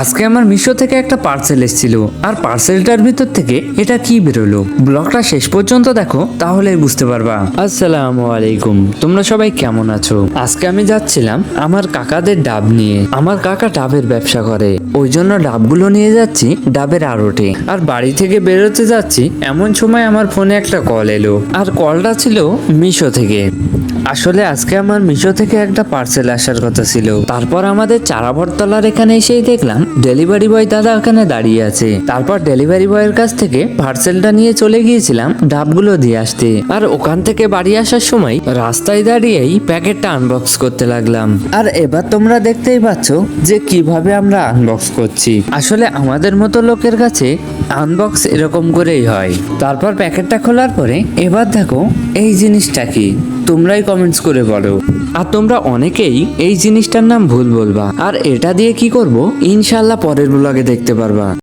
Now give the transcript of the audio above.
আজকে আমার মিশো থেকে একটা পার্সেল এসেছিল। আর পার্সেলটার ভিতর থেকে এটা কি বেরোলো? ব্লগটা শেষ পর্যন্ত দেখো তাহলেই বুঝতে পারবা। আসসালামু আলাইকুম, তোমরা সবাই কেমন আছো? আজকে আমি যাচ্ছিলাম আমার কাকাদের ডাব নিয়ে। আমার কাকা ডাবের ব্যবসা করে। ওই জন্য ডাবগুলো নিয়ে যাচ্ছি ডাবের আড়টে। আর বাড়ি থেকে বেরোতে যাচ্ছি, এমন সময় আমার ফোনে একটা কল এলো। আর কলটা ছিল মিশো থেকে। আসলে আজকে আমার মিশো থেকে একটা পার্সেল আসার কথা ছিল। তারপর আমাদের চারাবরতলার এখানে এসেই দেখলাম ডেলিভারি বয় দাদা ওখানে দাঁড়িয়ে আছে। তারপর ডেলিভারি বয়ের কাছ থেকে পার্সেলটা নিয়ে চলে গিয়েছিলাম ডাবগুলো দিয়ে আসতে। আর ওখান থেকে বাড়ি আসার সময় রাস্তায় দাঁড়িয়েই প্যাকেটটা আনবক্স করতে লাগলাম। আর এবার তোমরা দেখতেই পাচ্ছ যে কীভাবে আমরা আনবক্স করছি। আসলে আমাদের মতো লোকের কাছে আনবক্স এরকম করেই হয়। তারপর প্যাকেটটা খোলার পরে এবার দেখো এই জিনিসটা কি। তোমরাই কমেন্টস করে বলো। আর তোমরা অনেকেই এই জিনিসটার নাম ভুল বলবা। আর এটা দিয়ে কি করব? ইনশাল্লাহ পরের ব্লগে দেখতে পারবা।